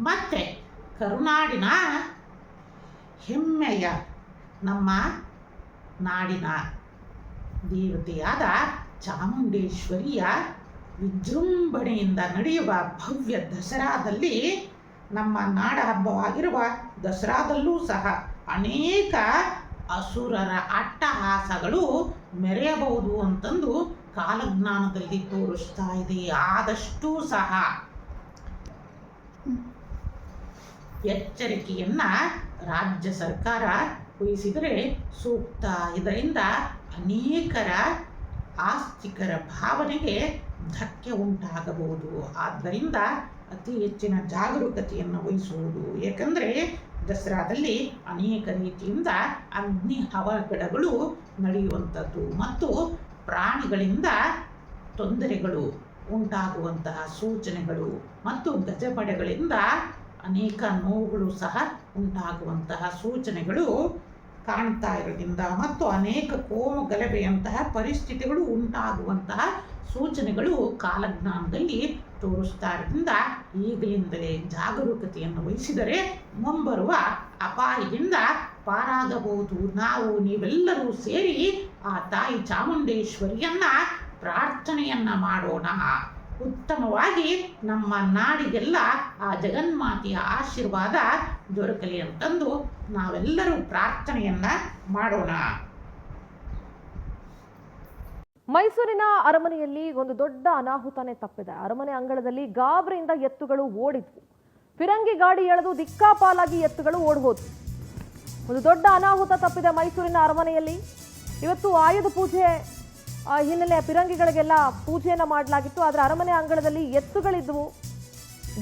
ಮತ್ತೆ ಕರುನಾಡಿನ ಹೆಮ್ಮೆಯ ನಮ್ಮ ನಾಡಿನ ದೇವತೆಯಾದ ಚಾಮುಂಡೇಶ್ವರಿಯ ವಿಜೃಂಭಣೆಯಿಂದ ನಡೆಯುವ ಭವ್ಯ ದಸರಾದಲ್ಲಿ ನಮ್ಮ ನಾಡ ಹಬ್ಬವಾಗಿರುವ ದಸರಾದಲ್ಲೂ ಸಹ ಅನೇಕ ಅಸುರರ ಅಟ್ಟಹಾಸಗಳು ಮೆರೆಯಬಹುದು ಅಂತಂದು ಕಾಲಜ್ಞಾನದಲ್ಲಿ ತೋರಿಸ್ತಾ ಇದೆ. ಆದಷ್ಟೂ ಸಹ. ಎಚ್ಚರಿಕೆಯನ್ನ ರಾಜ್ಯ ಸರ್ಕಾರ ವಹಿಸಿದರೆ ಸೂಕ್ತ. ಇದರಿಂದ ಅನೇಕರ ಆಸ್ತಿಕರ ಭಾವನೆಗೆ ಧಕ್ಕೆ ಉಂಟಾಗಬಹುದು. ಆದ್ದರಿಂದ ಅತಿ ಹೆಚ್ಚಿನ ಜಾಗರೂಕತೆಯನ್ನು ವಹಿಸುವುದು. ಏಕೆಂದರೆ ದಸರಾದಲ್ಲಿ ಅನೇಕ ರೀತಿಯಿಂದ ಅಗ್ನಿ ಅವಘಡಗಳು ನಡೆಯುವಂಥದ್ದು ಮತ್ತು ಪ್ರಾಣಿಗಳಿಂದ ತೊಂದರೆಗಳು ಉಂಟಾಗುವಂತಹ ಸೂಚನೆಗಳು ಮತ್ತು ಗಜಪಡೆಗಳಿಂದ ಅನೇಕ ನೋವುಗಳು ಸಹ ಉಂಟಾಗುವಂತಹ ಸೂಚನೆಗಳು ಕಾಣ್ತಾ ಇರೋದ್ರಿಂದ ಮತ್ತು ಅನೇಕ ಕೋಮು ಗಲಭೆಯಂತಹ ಪರಿಸ್ಥಿತಿಗಳು ಉಂಟಾಗುವಂತಹ ಸೂಚನೆಗಳು ಕಾಲಜ್ಞಾನದಲ್ಲಿ ತೋರಿಸ್ತಾ ಇರೋದ್ರಿಂದ ಈಗಲಿಂದಲೇ ಜಾಗರೂಕತೆಯನ್ನು ವಹಿಸಿದರೆ ಮುಂಬರುವ ಅಪಾಯದಿಂದ ಪಾರಾಗಬಹುದು. ನಾವು ನೀವೆಲ್ಲರೂ ಸೇರಿ ಆ ತಾಯಿ ಚಾಮುಂಡೇಶ್ವರಿಯನ್ನ ಪ್ರಾರ್ಥನೆಯನ್ನ ಮಾಡೋಣ. ಉತ್ತಮವಾಗಿ ನಮ್ಮ ನಾಡಿಗೆಲ್ಲ ಆ ಜಗನ್ಮಾತೆಯ ಆಶೀರ್ವಾದ ದೊರಕಲಿ ಅಂತಂದು ನಾವೆಲ್ಲರೂ ಪ್ರಾರ್ಥನೆಯನ್ನ ಮಾಡೋಣ. ಮೈಸೂರಿನ ಅರಮನೆಯಲ್ಲಿ ಒಂದು ದೊಡ್ಡ ಅನಾಹುತನೇ ತಪ್ಪಿದೆ. ಅರಮನೆ ಅಂಗಳದಲ್ಲಿ ಗಾಬರಿಯಿಂದ ಎತ್ತುಗಳು ಓಡಿದ್ವು. ಫಿರಂಗಿ ಗಾಡಿ ಎಳೆದು ದಿಕ್ಕಾಪಾಲಾಗಿ ಎತ್ತುಗಳು ಓಡ್ಹೋದ್ವು. ಒಂದು ದೊಡ್ಡ ಅನಾಹುತ ತಪ್ಪಿದೆ ಮೈಸೂರಿನ ಅರಮನೆಯಲ್ಲಿ. ಇವತ್ತು ಆಯುಧ ಪೂಜೆ ಹಿನ್ನೆಲೆ ಪಿರಂಗಿಗಳಿಗೆಲ್ಲ ಪೂಜೆಯನ್ನು ಮಾಡಲಾಗಿತ್ತು, ಆದರೆ ಅರಮನೆ ಅಂಗಳದಲ್ಲಿ ಎತ್ತುಗಳಿದ್ವು.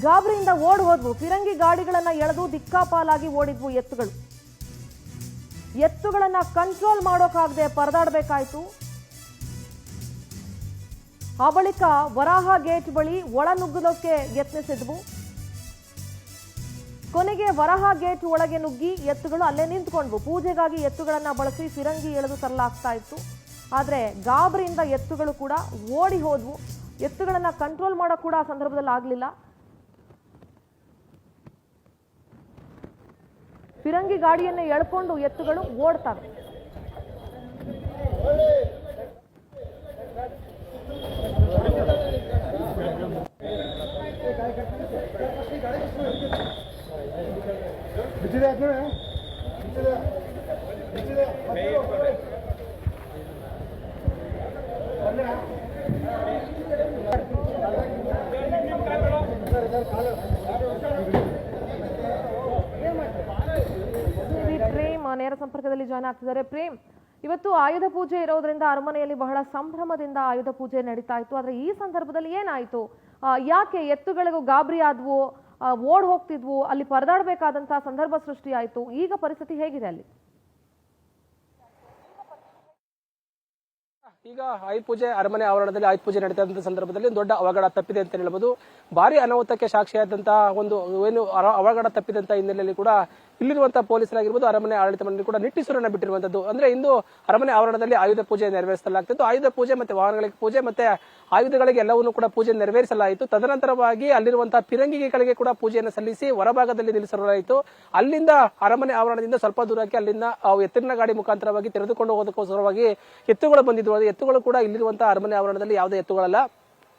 ಗಾಬರಿಯಿಂದ ಓಡ್ ಹೋದ್ವು. ಫಿರಂಗಿ ಗಾಡಿಗಳನ್ನ ಎಳೆದು ದಿಕ್ಕಾಪಾಲಾಗಿ ಓಡಿದ್ವು ಎತ್ತುಗಳು. ಎತ್ತುಗಳನ್ನ ಕಂಟ್ರೋಲ್ ಮಾಡೋಕ್ಕಾಗದೆ ಪರದಾಡಬೇಕಾಯಿತು. ಆ ಬಳಿಕ ವರಾಹ ಗೇಟ್ ಬಳಿ ಒಳ ನುಗ್ಗಲೋಕೆ ಯತ್ನಿಸಿದ್ವು. ಕೊನೆಗೆ ವರಹ ಗೇಟ್ ಒಳಗೆ ನುಗ್ಗಿ ಎತ್ತುಗಳು ಅಲ್ಲೇ ನಿಂತ್ಕೊಂಡ್ವು. ಪೂಜೆಗಾಗಿ ಎತ್ತುಗಳನ್ನ ಬಳಸಿ ಫಿರಂಗಿ ಎಳೆದು ತರಲಾಗ್ತಾ ಇತ್ತು. ಆದ್ರೆ ಗಾಬರಿಯಿಂದ ಎತ್ತುಗಳು ಕೂಡ ಓಡಿ ಹೋದವು. ಎತ್ತುಗಳನ್ನು ಕಂಟ್ರೋಲ್ ಮಾಡೋ ಕೂಡ ಸಂದರ್ಭದಲ್ಲಿ ಆಗಲಿಲ್ಲ. ಫಿರಂಗಿ ಗಾಡಿಯನ್ನು ಎಳ್ಕೊಂಡು ಎತ್ತುಗಳು ಓಡ್ತವೆ. ಸಂಪರ್ಕದಲ್ಲಿ ಜಾಯ್ನ್ ಆಗ್ತಿದ್ದಾರೆ. ಪ್ರೇಮ್, ಇವತ್ತು ಆಯುಧ ಪೂಜೆ ಇರೋದ್ರಿಂದ ಅರಮನೆಯಲ್ಲಿ ಬಹಳ ಸಂಭ್ರಮದಿಂದ ಆಯುಧ ಪೂಜೆ ನಡೀತಾ ಇತ್ತು. ಆದ್ರೆ ಈ ಸಂದರ್ಭದಲ್ಲಿ ಏನಾಯ್ತು? ಯಾಕೆ ಎತ್ತುಗಳಿಗೂ ಗಾಬರಿ ಆದ್ವು? ಓಡ್ ಹೋಗ್ತಿದ್ವು? ಅಲ್ಲಿ ಪರದಾಡಬೇಕಾದಂತಹ ಸಂದರ್ಭ ಸೃಷ್ಟಿ ಆಯ್ತು ಈಗ ಪರಿಸ್ಥಿತಿ ಹೇಗಿದೆ ಅಲ್ಲಿ? ಈಗ ಆಯುಧ ಪೂಜೆ ಅರಮನೆ ಆವರಣದಲ್ಲಿ ಆಯುಧ ಪೂಜೆ ನಡೀತಾ ಸಂದರ್ಭದಲ್ಲಿ ದೊಡ್ಡ ಅವಘಡ ತಪ್ಪಿದೆ ಅಂತ ಹೇಳ್ಬೋದು. ಭಾರಿ ಅನಾಹುತಕ್ಕೆ ಸಾಕ್ಷಿಯಾದಂತಹ ಒಂದು ಏನು ಅವಘಡ ತಪ್ಪಿದಂತ ಹಿನ್ನೆಲೆಯಲ್ಲಿ ಕೂಡ ಇಲ್ಲಿರುವಂತಹ ಪೊಲೀಸರಾಗಿರ್ಬೋದು ಅರಮನೆ ಆಡಳಿತ ಮಂಡಳಿ ಕೂಡ ನಿಟ್ಟಿಸುರನ್ನ ಬಿಟ್ಟಿರುವಂತದ್ದು. ಅಂದ್ರೆ ಇಂದು ಅರಮನೆ ಆವರಣದಲ್ಲಿ ಆಯುಧ ಪೂಜೆ ನೆರವೇರಿಸಲಾಗ್ತಿತ್ತು. ಆಯುಧ ಪೂಜೆ ಮತ್ತೆ ವಾಹನಗಳಿಗೆ ಪೂಜೆ ಮತ್ತೆ ಆಯುಧಗಳಿಗೆ ಎಲ್ಲವನ್ನೂ ಕೂಡ ಪೂಜೆ ನೆರವೇರಿಸಲಾಯಿತು. ತದನಂತರವಾಗಿ ಅಲ್ಲಿರುವಂತಹ ಪಿರಂಗಿಗೆಗಳಿಗೆ ಕೂಡ ಪೂಜೆಯನ್ನು ಸಲ್ಲಿಸಿ ಹೊರಭಾಗದಲ್ಲಿ ನಿಲ್ಲಿಸಲಾಯಿತು. ಅಲ್ಲಿಂದ ಅರಮನೆ ಆವರಣದಿಂದ ಸ್ವಲ್ಪ ದೂರಕ್ಕೆ ಅಲ್ಲಿಂದ ಎತ್ತಿನ ಗಾಡಿ ಮುಖಾಂತರವಾಗಿ ತೆರೆದುಕೊಂಡು ಹೋಗೋದಕ್ಕೋಸ್ಕರವಾಗಿ ಎತ್ತುಗಳು ಬಂದಿದ್ವು ಅದು ಎತ್ತುಗಳು ಕೂಡ ಇಲ್ಲಿರುವಂತಹ ಅರಮನೆ ಆವರಣದಲ್ಲಿ ಯಾವುದೇ ಎತ್ತುಗಳಲ್ಲ.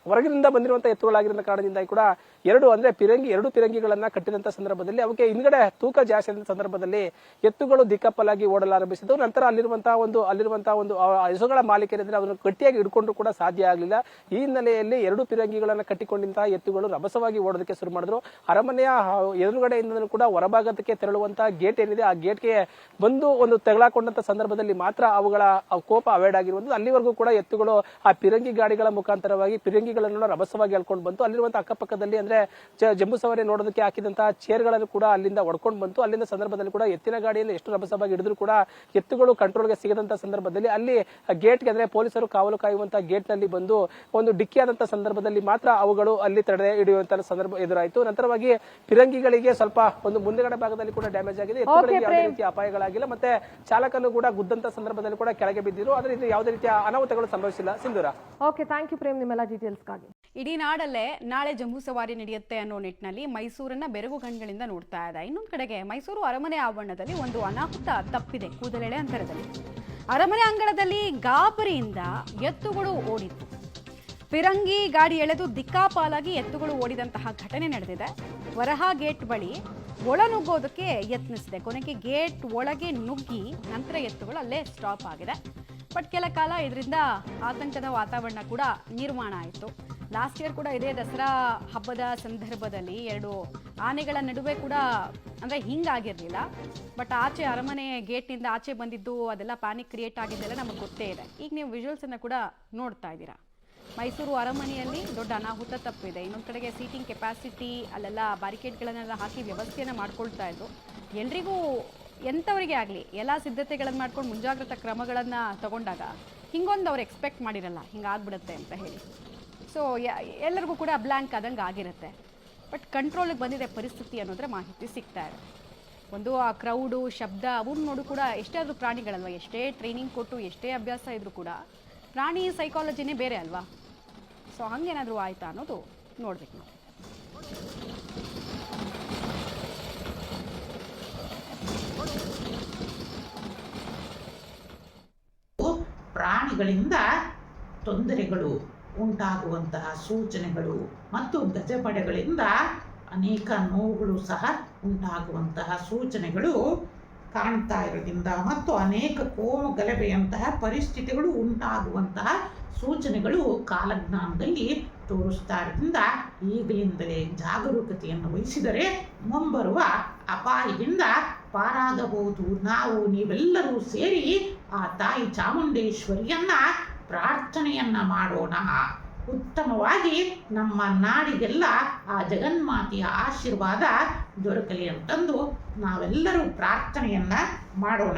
ಹೊರಗಿನಿಂದ ಬಂದಿರುವಂತಹ ಎತ್ತುಗಳಾಗಿರುವ ಕಾರಣದಿಂದ ಕೂಡ ಎರಡು ಅಂದ್ರೆ ಪಿರಂಗಿ, ಎರಡು ಪಿರಂಗಿಗಳನ್ನ ಕಟ್ಟಿದಂತ ಸಂದರ್ಭದಲ್ಲಿ ಅವಕ್ಕೆ ಹಿಂದ್ಗಡೆ ತೂಕ ಜಾಸ್ತಿ ಆದ ಸಂದರ್ಭದಲ್ಲಿ ಎತ್ತುಗಳು ದಿಕ್ಕಪ್ಪಲಾಗಿ ಓಡಲಾರಂಭಿಸಿದ್ದು ನಂತರ ಅಲ್ಲಿರುವಂತಹ ಒಂದು ಅಲ್ಲಿರುವಂತಹ ಒಂದು ಹಸುಗಳ ಮಾಲೀಕರಿದ್ರೆ ಅದನ್ನು ಗಟ್ಟಿಯಾಗಿ ಹಿಡ್ಕೊಂಡು ಕೂಡ ಸಾಧ್ಯ ಆಗಲಿಲ್ಲ. ಈ ಹಿನ್ನೆಲೆಯಲ್ಲಿ ಎರಡು ಪಿರಂಗಿಗಳನ್ನ ಕಟ್ಟಿಕೊಂಡಂತಹ ಎತ್ತುಗಳು ರಭಸವಾಗಿ ಓಡೋದಕ್ಕೆ ಶುರು ಮಾಡಿದ್ರು. ಅರಮನೆಯ ಎದುರುಗಡೆಯಿಂದಲೂ ಕೂಡ ಹೊರಭಾಗಕ್ಕೆ ತೆರಳುವಂತಹ ಗೇಟ್ ಏನಿದೆ, ಆ ಗೇಟ್ಗೆ ಬಂದು ಒಂದು ತೆಗಳಾಕೊಂಡಂತ ಸಂದರ್ಭದಲ್ಲಿ ಮಾತ್ರ ಅವುಗಳ ಕೋಪ ಅವೈಡ್ ಆಗಿರುವಂತದ್ದು ಅಲ್ಲಿವರೆಗೂ ಕೂಡ ಎತ್ತುಗಳು ಆ ಪಿರಂಗಿ ಗಾಡಿಗಳ ಮುಖಾಂತರವಾಗಿ ಪಿರಂಗಿಗಳನ್ನು ರಭಸವಾಗಿ ಹೇಳ್ಕೊಂಡು ಬಂತು. ಅಲ್ಲಿರುವಂತಹ ಅಕ್ಕಪಕ್ಕದಲ್ಲಿ ಅಂದ್ರೆ ಜ- ಜಂಬೂ ಸವಾರಿ ನೋಡೋದಕ್ಕೆ ಹಾಕಿದಂತಹ ಚೇರ್ಗಳನ್ನು ಕೂಡ ಅಲ್ಲಿಂದ ಒಡ್ಕೊಂಡು ಬಂತು. ಅಲ್ಲಿಂದ ಸಂದರ್ಭದಲ್ಲಿ ಕೂಡ ಎತ್ತಿನ ಗಾಡಿಯಲ್ಲಿ ಎಷ್ಟು ರಭಸವಾಗಿ ಹಿಡಿದ್ರು ಕೂಡ ಎತ್ತುಗಳು ಕಂಟ್ರೋಲ್ಗೆ ಸಿಗದಂತ ಸಂದರ್ಭದಲ್ಲಿ ಅಲ್ಲಿ ಗೇಟ್ಗೆ ಅಂದ್ರೆ ಪೊಲೀಸರು ಕಾವಲು ಕಾಯುವಂತಹ ಗೇಟ್ನಲ್ಲಿ ಬಂದು ಒಂದು ಡಿಕ್ಕಿಯಾದಂತಹ ಸಂದರ್ಭದಲ್ಲಿ ಮಾತ್ರ ಅವುಗಳು ಅಲ್ಲಿ ತಡೆ ಹಿಡಿಯುವಂತಹ ಸಂದರ್ಭ ಎದುರಾಯಿತು. ನಂತರವಾಗಿ ಫಿರಂಗಿಗಳಿಗೆ ಸ್ವಲ್ಪ ಒಂದು ಮುಂದೆಗಡೆ ಭಾಗದಲ್ಲಿ ಕೂಡ ಡ್ಯಾಮೇಜ್ ಆಗಿದೆ. ಎತ್ತುಗಳಿಗೆ ಯಾವುದೇ ರೀತಿಯ ಅಪಾಯಗಳಾಗಿಲ್ಲ. ಮತ್ತೆ ಚಾಲಕನು ಕೂಡ ಗುದ್ದಂತ ಸಂದರ್ಭದಲ್ಲಿ ಕೂಡ ಕೆಳಗೆ ಬಿದ್ದಿದ್ರು. ಆದ್ರೆ ಇದು ಯಾವುದೇ ರೀತಿಯ ಅನಾಹುತಗಳು ಸಂಭವಿಸಿಲ್ಲ. Sindoor. Okay thank you Prem ನಿಮ್ಮೆಲ್ಲ ಡೀಟೇಲ್ಸ್ಗಾಗಿ ಇಡೀ ನಾಡಲ್ಲೇ ನಾಳೆ ಜಂಬೂ ಸವಾರಿ ನಡೆಯುತ್ತೆ ಅನ್ನೋ ನಿಟ್ಟಿನಲ್ಲಿ ಮೈಸೂರನ್ನ ಬೆರಗು ಕಣ್ಗಳಿಂದ ನೋಡ್ತಾ ಇದೆ. ಇನ್ನೊಂದು ಕಡೆಗೆ ಮೈಸೂರು ಅರಮನೆ ಆವರಣದಲ್ಲಿ ಒಂದು ಅನಾಹುತ ತಪ್ಪಿದೆ. ಕೂದಲೆಳೆ ಅಂತರದಲ್ಲಿ. ಅರಮನೆ ಅಂಗಳದಲ್ಲಿ ಗಾಬರಿಯಿಂದ ಎತ್ತುಗಳು ಓಡಿತ್ತು. ಫಿರಂಗಿ ಗಾಡಿ ಎಳೆದು ದಿಕ್ಕಾಪಾಲಾಗಿ ಎತ್ತುಗಳು ಓಡಿದಂತಹ ಘಟನೆ ನಡೆದಿದೆ. ವರಹ ಗೇಟ್ ಬಳಿ ಒಳ ನುಗ್ಗೋದಕ್ಕೆ ಯತ್ನಿಸಿದೆ. ಕೊನೆಗೆ ಗೇಟ್ ಒಳಗೆ ನುಗ್ಗಿ ನಂತರ ಎತ್ತುಗಳು ಅಲ್ಲೇ ಸ್ಟಾಪ್ ಆಗಿದೆ. ಬಟ್ ಕೆಲ ಕಾಲ ಇದರಿಂದ ಆತಂಕದ ವಾತಾವರಣ ಕೂಡ ನಿರ್ಮಾಣ ಆಯಿತು. ಲಾಸ್ಟ್ ಇಯರ್ ಕೂಡ ಇದೇ ದಸರಾ ಹಬ್ಬದ ಸಂದರ್ಭದಲ್ಲಿ ಎರಡು ಆನೆಗಳ ನಡುವೆ ಕೂಡ ಅಂದರೆ ಹಿಂಗಾಗಿರಲಿಲ್ಲ ಬಟ್ ಆಚೆ ಅರಮನೆ ಗೇಟ್ನಿಂದ ಆಚೆ ಬಂದಿದ್ದು ಅದೆಲ್ಲ ಪ್ಯಾನಿಕ್ ಕ್ರಿಯೇಟ್ ಆಗಿದ್ದೆಲ್ಲ ನಮಗೆ ಗೊತ್ತೇ ಇದೆ. ಈಗ ನೀವು ವಿಜುವಲ್ಸನ್ನು ಕೂಡ ನೋಡ್ತಾ ಇದ್ದೀರಾ. ಮೈಸೂರು ಅರಮನೆಯಲ್ಲಿ ದೊಡ್ಡ ಅನಾಹುತ ತಪ್ಪಿದೆ. ಇನ್ನೊಂದು ಕಡೆಗೆ ಸೀಟಿಂಗ್ ಕೆಪಾಸಿಟಿ ಅಲ್ಲೆಲ್ಲ ಬ್ಯಾರಿಕೇಡ್ಗಳನ್ನೆಲ್ಲ ಹಾಕಿ ವ್ಯವಸ್ಥೆಯನ್ನು ಮಾಡ್ಕೊಳ್ತಾ ಇದ್ರು. ಎಲ್ರಿಗೂ ಎಂಥವರಿಗೆ ಆಗಲಿ, ಎಲ್ಲ ಸಿದ್ಧತೆಗಳನ್ನು ಮಾಡ್ಕೊಂಡು ಮುಂಜಾಗ್ರತಾ ಕ್ರಮಗಳನ್ನು ತಗೊಂಡಾಗ ಹಿಂಗೊಂದು ಅವ್ರು ಎಕ್ಸ್ಪೆಕ್ಟ್ ಮಾಡಿರಲ್ಲ ಹಿಂಗಾಗ್ಬಿಡುತ್ತೆ ಅಂತ ಹೇಳಿ. ಸೊ ಎಲ್ಲರಿಗೂ ಕೂಡ ಬ್ಲ್ಯಾಂಕ್ ಆದಂಗೆ ಆಗಿರುತ್ತೆ. ಬಟ್ ಕಂಟ್ರೋಲಿಗೆ ಬಂದಿದೆ ಪರಿಸ್ಥಿತಿ ಅನ್ನೋದ್ರ ಮಾಹಿತಿ ಸಿಗ್ತಾ ಇದೆ. ಒಂದು, ಆ ಕ್ರೌಡು ಶಬ್ದ ಅವನ್ನ ನೋಡು ಕೂಡ ಎಷ್ಟೇ ಆದರೂ ಪ್ರಾಣಿಗಳಲ್ವ, ಎಷ್ಟೇ ಟ್ರೈನಿಂಗ್ ಕೊಟ್ಟು, ಎಷ್ಟೇ ಅಭ್ಯಾಸ ಇದ್ರು ಕೂಡ ಪ್ರಾಣಿ ಸೈಕಾಲಜಿನೇ ಬೇರೆ ಅಲ್ವಾ? ಸೊ ಹಂಗೇನಾದರೂ ಆಯ್ತಾ ಅನ್ನೋದು ನೋಡ್ಬೇಕು ನಾವು. ಪ್ರಾಣಿಗಳಿಂದ ತೊಂದರೆಗಳು. ಉಂಟಾಗುವಂತಹ ಸೂಚನೆಗಳು ಮತ್ತು ಗಜಪಡೆಗಳಿಂದ ಅನೇಕ ನೋವುಗಳು ಸಹ ಉಂಟಾಗುವಂತಹ ಸೂಚನೆಗಳು ಕಾಣ್ತಾ ಇರೋದ್ರಿಂದ ಮತ್ತು ಅನೇಕ ಕೋಮು ಗಲಭೆಯಂತಹ ಪರಿಸ್ಥಿತಿಗಳು ಉಂಟಾಗುವಂತಹ ಸೂಚನೆಗಳು ಕಾಲಜ್ಞಾನದಲ್ಲಿ ತೋರಿಸ್ತಾ ಇರೋದ್ರಿಂದ ಈಗಲಿಂದಲೇ ಜಾಗರೂಕತೆಯನ್ನು ವಹಿಸಿದರೆ ಮುಂಬರುವ ಅಪಾಯದಿಂದ ಪಾರಾಗಬಹುದು. ನಾವು ನೀವೆಲ್ಲರೂ ಸೇರಿ ಆ ತಾಯಿ ಚಾಮುಂಡೇಶ್ವರಿಯನ್ನ ಪ್ರಾರ್ಥನೆಯನ್ನ ಮಾಡೋಣ. ಉತ್ತಮವಾಗಿ ನಮ್ಮ ನಾಡಿಗೆಲ್ಲ ಆ ಜಗನ್ಮಾತೆಯ ಆಶೀರ್ವಾದ ದೊರಕಲಿ ಅಂತಂದು ನಾವೆಲ್ಲರೂ ಪ್ರಾರ್ಥನೆಯನ್ನು ಮಾಡೋಣ.